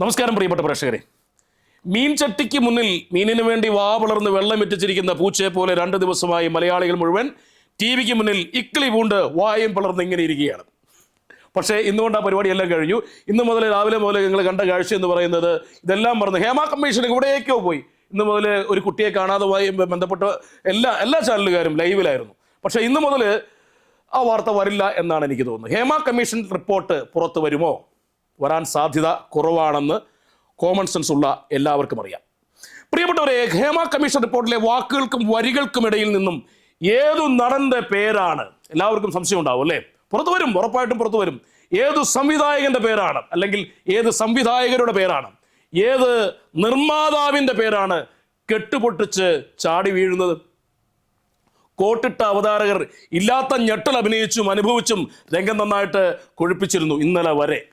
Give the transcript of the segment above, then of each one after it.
നമസ്കാരം പ്രിയപ്പെട്ട പ്രേക്ഷകരെ. മീൻ ചട്ടിക്ക് മുന്നിൽ മീനിന് വേണ്ടി വാ വളർന്ന് വെള്ളം എത്തിച്ചിരിക്കുന്ന പൂച്ചയെ പോലെ രണ്ട് ദിവസമായി മലയാളികൾ മുഴുവൻ ടി വിക്ക് മുന്നിൽ ഇക്കിളി പൂണ്ട് വായും വളർന്ന് ഇങ്ങനെ ഇരിക്കുകയാണ്. പക്ഷേ ഇന്നുകൊണ്ട് ആ പരിപാടിയെല്ലാം കഴിഞ്ഞു. ഇന്ന് മുതൽ രാവിലെ മുതൽ നിങ്ങൾ കണ്ട കാഴ്ച എന്ന് പറയുന്നത് ഇതെല്ലാം മറന്ന് ഹേമ കമ്മീഷൻ ഇവിടേക്കോ പോയി. ഇന്ന് മുതൽ ഒരു കുട്ടിയെ കാണാതെ ബന്ധപ്പെട്ട എല്ലാ എല്ലാ ചാനലുകാരും ലൈവിലായിരുന്നു. പക്ഷേ ഇന്ന് മുതൽ ആ വാർത്ത വരില്ല എന്നാണ് എനിക്ക് തോന്നുന്നത്. ഹേമ കമ്മീഷൻ റിപ്പോർട്ട് പുറത്തു വരുമോ? വരാൻ സാധ്യത കുറവാണെന്ന് കോമൺ സെൻസ് ഉള്ള എല്ലാവർക്കും അറിയാം. പ്രിയപ്പെട്ടവരെ ഹേമ കമ്മീഷൻ റിപ്പോർട്ടിലെ വാക്കുകൾക്കും വരികൾക്കും ഇടയിൽ നിന്നും ഏതു നടന്റെ പേരാണ്? എല്ലാവർക്കും സംശയം ഉണ്ടാവും അല്ലേ? പുറത്തു വരും ഉറപ്പായിട്ടും പുറത്തു വരും. ഏതു സംവിധായകന്റെ പേരാണ്? അല്ലെങ്കിൽ ഏത് സംവിധായകരുടെ പേരാണ്? ഏത് നിർമ്മാതാവിന്റെ പേരാണ് കെട്ടുപൊട്ടിച്ച് ചാടി വീഴുന്നത്? കോട്ടിട്ട അവതാരകർ ഇല്ലാത്ത ഞെട്ടൽ അഭിനയിച്ചും അനുഭവിച്ചും രംഗം നന്നായിട്ട് കൊഴുപ്പിച്ചിരുന്നു ഇന്നലെ വരെ.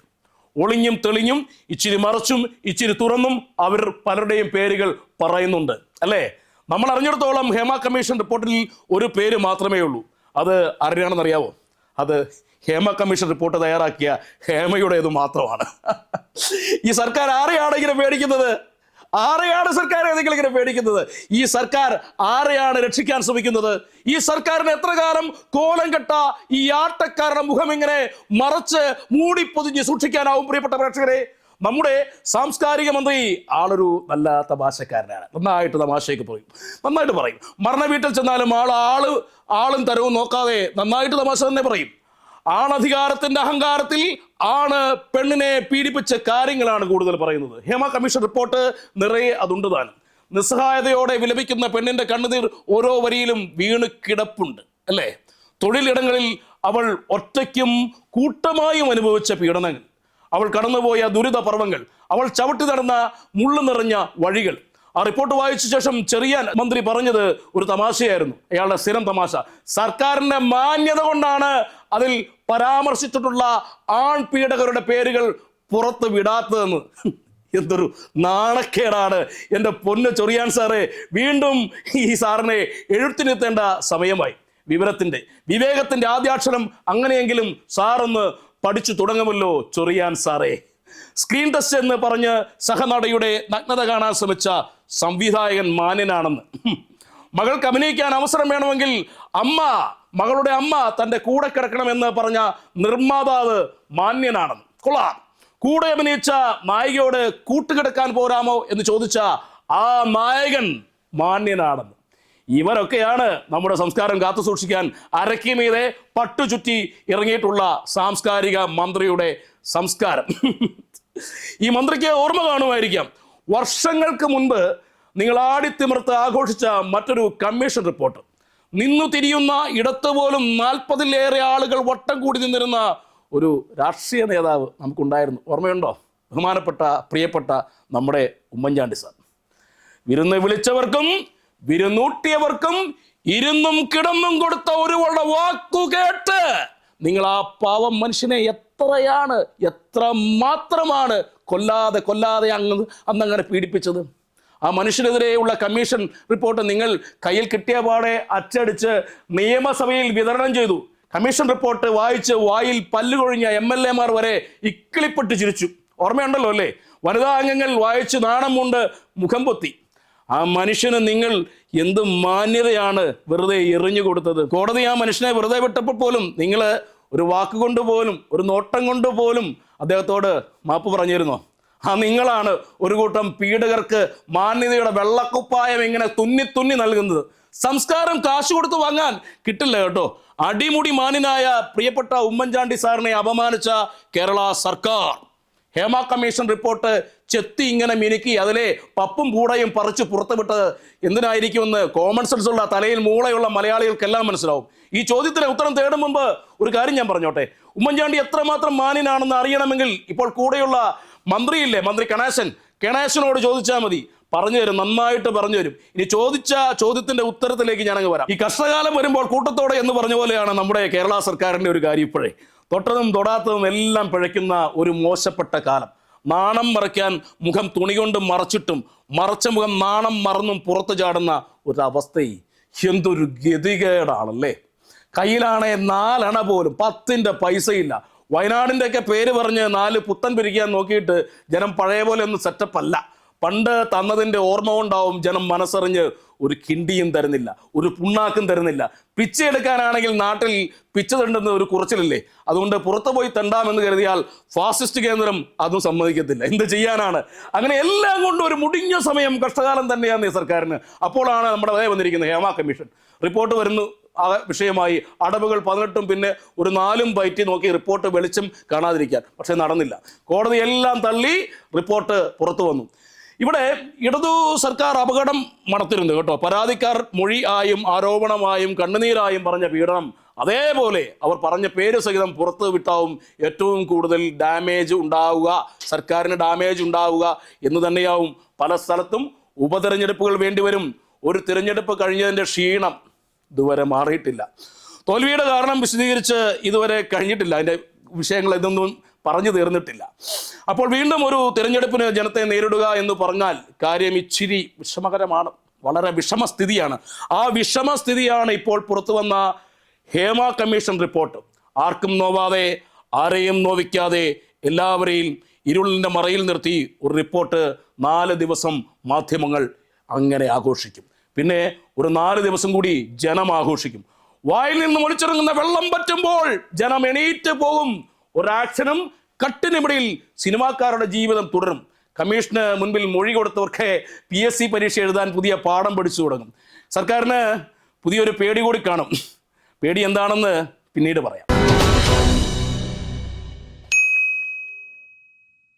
ഒളിഞ്ഞും തെളിഞ്ഞും ഇച്ചിരി മറച്ചും ഇച്ചിരി തുറന്നും അവർ പലരുടെയും പേരുകൾ പറയുന്നുണ്ട്. അല്ലേ? നമ്മൾ അറിഞ്ഞിടത്തോളം ഹേമ കമ്മീഷൻ റിപ്പോർട്ടിൽ ഒരു പേര് മാത്രമേ ഉള്ളൂ. അത് ആരുടെയാണെന്നറിയാവോ അത് ഹേമ കമ്മീഷൻ റിപ്പോർട്ട് തയ്യാറാക്കിയ ഹേമയുടേത് മാത്രമാണ്. ഈ സർക്കാർ ആരെയാണെങ്കിലും മേടിക്കുന്നത് ആരെയാണ് സർക്കാർ ഏതെങ്കിലും ഇങ്ങനെ പേടിക്കുന്നത്? ഈ സർക്കാർ ആരെയാണ് രക്ഷിക്കാൻ ശ്രമിക്കുന്നത്? ഈ സർക്കാരിന് എത്ര കാലം കോലം കെട്ട ഈ ആട്ടക്കാരുടെ മുഖം ഇങ്ങനെ മറച്ച് മൂടിപ്പൊതിഞ്ഞ് സൂക്ഷിക്കാനാവും പ്രിയപ്പെട്ട പ്രേക്ഷകരെ? നമ്മുടെ സാംസ്കാരിക മന്ത്രി ആളൊരു നല്ല തമാശക്കാരനാണ്. നന്നായിട്ട് തമാശയ്ക്ക് പറയും. നന്നായിട്ട് പറയും. മരണ വീട്ടിൽ ചെന്നാലും ആൾ ആൾ ആളും തരവും നോക്കാതെ നന്നായിട്ട് തമാശ തന്നെ പറയും. ആണധികാരത്തിന്റെ അഹങ്കാരത്തിൽ ആണ് പെണ്ണിനെ പീഡിപ്പിച്ച കാര്യങ്ങളാണ് കൂടുതൽ പറയുന്നത്. ഹേമ കമ്മീഷൻ റിപ്പോർട്ട് നിറയെ അതുണ്ട് താനും. നിസ്സഹായതയോടെ വിലപിക്കുന്ന പെണ്ണിന്റെ കണ്ണുനീർ ഓരോ വരിയിലും വീണ് കിടപ്പുണ്ട് അല്ലേ? തൊഴിലിടങ്ങളിൽ അവൾ ഒറ്റയ്ക്കും കൂട്ടമായും അനുഭവിച്ച പീഡനങ്ങൾ. അവൾ കടന്നുപോയ ദുരിത അവൾ ചവിട്ടി നടന്ന മുള്ളു നിറഞ്ഞ വഴികൾ ആ റിപ്പോർട്ട് വായിച്ച ശേഷം ചെറിയാൻ മന്ത്രി പറഞ്ഞത് ഒരു തമാശയായിരുന്നു. അയാളുടെ സ്ഥിരം തമാശ. സർക്കാരിന്റെ മാന്യത കൊണ്ടാണ് അതിൽ പരാമർശിച്ചിട്ടുള്ള ആൺപീഡകരുടെ പേരുകൾ പുറത്ത് വിടാത്തതെന്ന്. എന്തൊരു നാണക്കേടാണ്. എന്റെ പൊന്ന് ചൊറിയാൻ സാറേ വീണ്ടും ഈ സാറിനെ എഴുത്തിനെത്തേണ്ട സമയമായി. വിവരത്തിന്റെ വിവേകത്തിന്റെ ആദ്യാക്ഷരം അങ്ങനെയെങ്കിലും സാറൊന്ന് പഠിച്ചു തുടങ്ങുമല്ലോ ചൊറിയാൻ സാറേ. സ്ക്രീൻ ടെസ്റ്റ് എന്ന് പറഞ്ഞ് സഹനടയുടെ നഗ്നത കാണാൻ ശ്രമിച്ച സംവിധായകൻ മാന്യനാണെന്ന്. മകൾക്ക് അഭിനയിക്കാൻ അവസരം വേണമെങ്കിൽ അമ്മ മകളുടെ അമ്മ തന്റെ കൂടെ കിടക്കണമെന്ന് പറഞ്ഞ നിർമ്മാതാവ് മാന്യനാണെന്ന്. കൊള്ളാം. കൂടെ അഭിനയിച്ച നായികയോട് കൂട്ടുകിടക്കാൻ പോരാമോ എന്ന് ചോദിച്ച ആ നായകൻ മാന്യനാണെന്ന്. ഇവരൊക്കെയാണ് നമ്മുടെ സംസ്കാരം കാത്തു സൂക്ഷിക്കാൻ അരക്കി മീതെ പട്ടുചുറ്റി ഇറങ്ങിയിട്ടുള്ള സാംസ്കാരിക മന്ത്രിയുടെ സംസ്കാരം. ഈ മന്ത്രിക്ക് ഓർമ്മ കാണുമായിരിക്കാം. വർഷങ്ങൾക്ക് മുൻപ് നിങ്ങൾ ആടിത്തിമിർത്ത് ആഘോഷിച്ച മറ്റൊരു കമ്മീഷൻ റിപ്പോർട്ട്. നിന്നു തിരിയുന്ന ഇടത്ത് പോലും നാൽപ്പതിലേറെ ആളുകൾ വട്ടം കൂടി നിന്നിരുന്ന ഒരു രാഷ്ട്രീയ നേതാവ് നമുക്കുണ്ടായിരുന്നു. ഓർമ്മയുണ്ടോ? ബഹുമാനപ്പെട്ട പ്രിയപ്പെട്ട നമ്മുടെ ഉമ്മൻചാണ്ടി സാർ. വിരുന്ന് വിളിച്ചവർക്കും വിരുന്നൂട്ടിയവർക്കും ഇരുന്നും കിടന്നും കൊടുത്ത ഒരു വള്ള വാക്കു കേട്ട് നിങ്ങൾ ആ പാവം മനുഷ്യനെ എത്രയാണ് എത്ര മാത്രമാണ് കൊല്ലാതെ കൊല്ലാതെ അങ്ങ് അന്നങ്ങനെ പീഡിപ്പിച്ചത്? ആ മനുഷ്യനെതിരെയുള്ള കമ്മീഷൻ റിപ്പോർട്ട് നിങ്ങൾ കയ്യിൽ കിട്ടിയ പാടെ അച്ചടിച്ച് നിയമസഭയിൽ വിതരണം ചെയ്തു. കമ്മീഷൻ റിപ്പോർട്ട് വായിച്ച് വായിൽ പല്ലുകൊഴിഞ്ഞ എം എൽ എമാർ വരെ ഇക്കിളിപ്പെട്ട് ചിരിച്ചു. ഓർമ്മയുണ്ടല്ലോ അല്ലേ? വനിതാ അംഗങ്ങൾ വായിച്ച് നാണം കൊണ്ട് മുഖം പൊത്തി. ആ മനുഷ്യന് നിങ്ങൾ എന്ത് മാന്യതയാണ് വെറുതെ എറിഞ്ഞു കൊടുത്തത്? കോടതി ആ മനുഷ്യനെ വെറുതെ വിട്ടപ്പോൾ പോലും നിങ്ങൾ ഒരു വാക്കുകൊണ്ട് പോലും ഒരു നോട്ടം കൊണ്ട് പോലും അദ്ദേഹത്തോട് മാപ്പ് പറഞ്ഞിരുന്നോ? ആ നിങ്ങളാണ് ഒരു കൂട്ടം പീഡകർക്ക് മാന്യതയുടെ വെള്ളക്കുപ്പായം ഇങ്ങനെ തുന്നി തുന്നി നൽകുന്നത്. സംസ്കാരം കാശ് കൊടുത്ത് വാങ്ങാൻ കിട്ടില്ല കേട്ടോ. അടിമുടി മാന്യനായ പ്രിയപ്പെട്ട ഉമ്മൻചാണ്ടി സാറിനെ അപമാനിച്ച കേരള സർക്കാർ. ഹേമ കമ്മീഷൻ റിപ്പോർട്ട് ചെത്തി ഇങ്ങനെ മിനുക്കി അതിലെ പപ്പും കൂടയും പറിച്ച് പുറത്തുവിട്ട് എന്തിനായിരിക്കുമെന്ന് കോമൺ സെൻസ് ഉള്ള തലയിൽ മൂളയുള്ള മലയാളികൾക്കെല്ലാം മനസ്സിലാവും. ഈ ചോദ്യത്തിന് ഉത്തരം തേടും മുമ്പ് ഒരു കാര്യം ഞാൻ പറഞ്ഞോട്ടെ. ഉമ്മൻചാണ്ടി എത്രമാത്രം മാന്യനാണെന്ന് അറിയണമെങ്കിൽ ഇപ്പോൾ കൂടെയുള്ള മന്ത്രിയില്ലേ മന്ത്രി കണാശൻ? കണാശനോട് ചോദിച്ചാൽ മതി. പറഞ്ഞു തരും നന്നായിട്ട് പറഞ്ഞു തരും. ഇനി ചോദിച്ച ചോദ്യത്തിന്റെ ഉത്തരത്തിലേക്ക് ഞാനങ്ങ് വരാം. ഈ കഷ്ടകാലം വരുമ്പോൾ കൂട്ടത്തോടെ എന്ന് പറഞ്ഞ പോലെയാണ് നമ്മുടെ കേരള സർക്കാരിന്റെ ഒരു കാര്യം ഇപ്പോഴേ. തൊട്ടതും തൊടാത്തതും എല്ലാം പിഴയ്ക്കുന്ന ഒരു മോശപ്പെട്ട കാലം. നാണം മറയ്ക്കാൻ മുഖം തുണി കൊണ്ട് മറച്ചിട്ടും മറച്ച മുഖം നാണം മറന്നും പുറത്തു ചാടുന്ന ഒരു അവസ്ഥയെ എന്തൊരു ഗതികേടാണല്ലേ? കയ്യിലാണെ നാലണ പോലും പത്തിന്റെ പൈസയില്ല. വയനാടിന്റെയൊക്കെ പേര് പറഞ്ഞ് നാല് പുത്തൻ പിരിക്കാൻ നോക്കിയിട്ട് ജനം പഴയ പോലെ ഒന്നും സെറ്റപ്പ് അല്ല. പണ്ട് തന്നതിന്റെ ഓർമ്മ കൊണ്ടാവും ജനം മനസ്സറിഞ്ഞ് ഒരു കിണ്ടിയും തരുന്നില്ല ഒരു പുണ്ണാക്കും തരുന്നില്ല. പിച്ച എടുക്കാനാണെങ്കിൽ നാട്ടിൽ പിച്ച തണ്ടുന്ന ഒരു കുറച്ചിലില്ലേ? അതുകൊണ്ട് പുറത്തു പോയി തണ്ടാമെന്ന് കരുതിയാൽ ഫാസിസ്റ്റ് കേന്ദ്രം അതും സമ്മതിക്കത്തില്ല. എന്ത് ചെയ്യാനാണ്? അങ്ങനെ എല്ലാം കൊണ്ടും ഒരു മുടിഞ്ഞ സമയം കഷ്ടകാലം തന്നെയാണ് ഈ സർക്കാരിന്. അപ്പോഴാണ് നമ്മുടെ അതേ വന്നിരിക്കുന്നത് ഹേമ കമ്മീഷൻ. റിപ്പോർട്ട് വരുന്നു ആ വിഷയമായി. അടവുകൾ പതിനെട്ടും പിന്നെ ഒരു നാലും പയറ്റി നോക്കി റിപ്പോർട്ട് വെളിച്ചം കാണാതിരിക്കാൻ. പക്ഷേ നടന്നില്ല. കോടതി എല്ലാം തള്ളി റിപ്പോർട്ട് പുറത്തു വന്നു. ഇവിടെ ഇടതു സർക്കാർ അപകടം മണത്തിരുന്നു കേട്ടോ. പരാതിക്കാർ മൊഴി ആയും ആരോപണമായും കണ്ണുനീരായും പറഞ്ഞ പീഡനം. അതേപോലെ അവർ പറഞ്ഞ പേര് സഹിതം പുറത്ത് വിട്ടാവും ഏറ്റവും കൂടുതൽ ഡാമേജ് ഉണ്ടാവുക സർക്കാരിന് ഡാമേജ് ഉണ്ടാവുക എന്ന് തന്നെയാവും പല സ്ഥലത്തും ഉപതെരഞ്ഞെടുപ്പുകൾ വേണ്ടിവരും ഒരു തിരഞ്ഞെടുപ്പ് കഴിഞ്ഞതിന്റെ ക്ഷീണം ഇതുവരെ മാറിയിട്ടില്ല. തോൽവിയുടെ കാരണം വിശദീകരിച്ച് ഇതുവരെ കഴിഞ്ഞിട്ടില്ല. അതിന്റെ വിഷയങ്ങൾ ഇതൊന്നും പറഞ്ഞു തീർന്നിട്ടില്ല. അപ്പോൾ വീണ്ടും ഒരു തിരഞ്ഞെടുപ്പിന് ജനത്തെ നേരിടുക എന്ന് പറഞ്ഞാൽ കാര്യം ഇച്ചിരി വിഷമകരമാണ്. വളരെ വിഷമസ്ഥിതിയാണ്. ആ വിഷമസ്ഥിതിയാണ് ഇപ്പോൾ പുറത്തു വന്ന ഹേമ കമ്മീഷൻ റിപ്പോർട്ട്. ആർക്കും നോവാതെ ആരെയും നോവിക്കാതെ എല്ലാവരെയും ഇരുളിന്റെ മറയിൽ നിർത്തി ഒരു റിപ്പോർട്ട് നാല് ദിവസം മാധ്യമങ്ങൾ അങ്ങനെ ആഘോഷിക്കും. പിന്നെ ഒരു നാല് ദിവസം കൂടി ജനം ആഘോഷിക്കും. വായിൽ നിന്ന് ഒളിച്ചിറങ്ങുന്ന വെള്ളം പറ്റുമ്പോൾ ജനം എണീറ്റ് പോകും. ഒരു ആക്ഷനും കട്ടിനിമിടിയിൽ സിനിമാക്കാരുടെ ജീവിതം തുടരും. കമ്മീഷന് മുൻപിൽ മൊഴി കൊടുത്തവർക്ക് പി എസ് സി പരീക്ഷ എഴുതാൻ പുതിയ പാഠം പഠിച്ചു തുടങ്ങും. സർക്കാരിന് പുതിയൊരു പേടി കൂടി കാണും. പേടി എന്താണെന്ന് പിന്നീട് പറയാം.